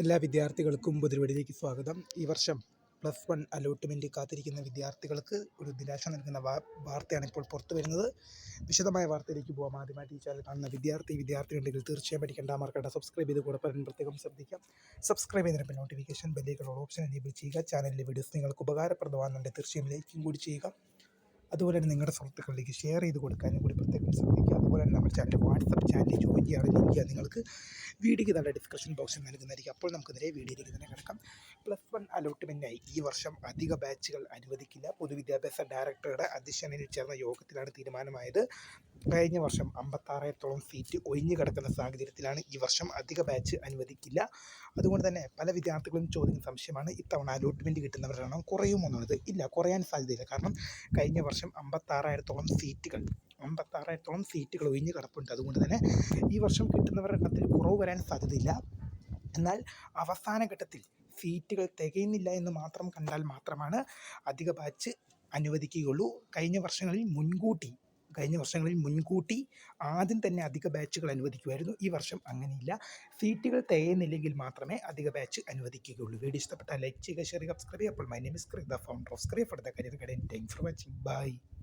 എല്ലാ വിദ്യാർത്ഥികൾക്കും പുതിരുവടിയിലേക്ക് സ്വാഗതം. ഈ വർഷം പ്ലസ് വൺ അലോട്ട്മെന്റ് കാത്തിരിക്കുന്ന വിദ്യാർത്ഥികൾക്ക് ഒരു നിരാശ നൽകുന്ന വാർത്തയാണ് ഇപ്പോൾ പുറത്തു വരുന്നത്. വിശദമായ വാർത്തയിലേക്ക് പോകാം ആദ്യമായിട്ട് ഈ ചാനൽ കാണുന്ന വിദ്യാർത്ഥി വിദ്യാർത്ഥി ഉണ്ടെങ്കിൽ തീർച്ചയായും പഠിക്കേണ്ട. മറക്കണ്ട. സബ്സ്ക്രൈബ് ചെയ്ത് കൂടെ പറയാൻ പ്രത്യേകം ശ്രദ്ധിക്കാം. സബ്സ്ക്രൈബ് ചെയ്തതിന് നോട്ടിഫിക്കേഷൻ ബെല്ലുകൾ ഓപ്ഷൻ എനേബിൾ ചെയ്യുക. ചാനലിലെ വീഡിയോസ് നിങ്ങൾക്ക് ഉപകാരപ്രദമാകുന്നുണ്ട് തീർച്ചയായും ലൈക്കും കൂടി ചെയ്യുക. അതുപോലെ തന്നെ നിങ്ങളുടെ സുഹൃത്തുക്കളിലേക്ക് ഷെയർ ചെയ്ത് കൊടുക്കാനും കൂടി പ്രത്യേകം ശ്രദ്ധിക്കുക. അതുപോലെ തന്നെ നമ്മുടെ ചാനൽ വാട്സപ്പ് ചാനലിൽ ജോയിൻ ചെയ്യാനുള്ള ലിങ്ക് നിങ്ങൾക്ക് വീഡിയോയ്ക്ക് നല്ല ഡിസ്ക്രിപ്ഷൻ ബോക്സിൽ നൽകുന്നതായിരിക്കും. അപ്പോൾ നമുക്ക് നേരെ വീഡിയോയിലേക്ക് തന്നെ കിടക്കാം. പ്ലസ് വൺ അലോട്ട്മെന്റിനായി ഈ വർഷം അധിക ബാച്ചുകൾ അനുവദിക്കില്ല. പൊതുവിദ്യാഭ്യാസ ഡയറക്ടറുടെ അധ്യക്ഷനിൽ ചേർന്ന യോഗത്തിലാണ് തീരുമാനമായത്. കഴിഞ്ഞ വർഷം അമ്പത്താറായിരത്തോളം സീറ്റ് ഒഴിഞ്ഞു കിടക്കുന്ന സാഹചര്യത്തിലാണ് ഈ വർഷം അധിക ബാച്ച് അനുവദിക്കില്ല. അതുകൊണ്ട് തന്നെ പല വിദ്യാർത്ഥികളും ചോദിക്കുന്ന സംശയമാണ് ഇത്തവണ അലോട്ട്മെന്റ് കിട്ടുന്നവരുടെ എണ്ണം കുറയുമോ എന്നുള്ളത്? ഇല്ല കുറയാൻ സാധ്യതയില്ല. കാരണം കഴിഞ്ഞ വർഷം അമ്പത്താറായിരത്തോളം സീറ്റുകൾ അമ്പത്താറായിരത്തോളം സീറ്റുകൾ ഒഴിഞ്ഞ് കിടപ്പുണ്ട്. അതുകൊണ്ട് തന്നെ ഈ വർഷം കിട്ടുന്നവരുടെ എണ്ണത്തിൽ കുറവ് വരാൻ സാധ്യതയില്ല. എന്നാൽ അവസാന ഘട്ടത്തിൽ സീറ്റുകൾ തികയുന്നില്ല എന്ന് മാത്രം കണ്ടാൽ മാത്രമാണ് അധിക ബാച്ച് അനുവദിക്കുകയുള്ളൂ. കഴിഞ്ഞ വർഷങ്ങളിൽ മുൻകൂട്ടി കഴിഞ്ഞ വർഷങ്ങളിൽ മുൻകൂട്ടി ആദ്യം തന്നെ അധിക ബാച്ചുകൾ അനുവദിക്കുമായിരുന്നു. ഈ വർഷം അങ്ങനെയില്ല. സീറ്റുകൾ തികയുന്നില്ലെങ്കിൽ മാത്രമേ അധിക ബാച്ച് അനുവദിക്കുകയുള്ളൂ. വീഡിയോ ഇഷ്ടപ്പെട്ടാൽ ലൈക്ക് ചെയ്യുക ഷെയർ സബ്സ്ക്രൈബ് ചെയ്യുക. അപ്പോൾ മൈ നെയിം ഇസ് ക്രി the founder of സ്ക്രീ for the career guidance thank for watching bye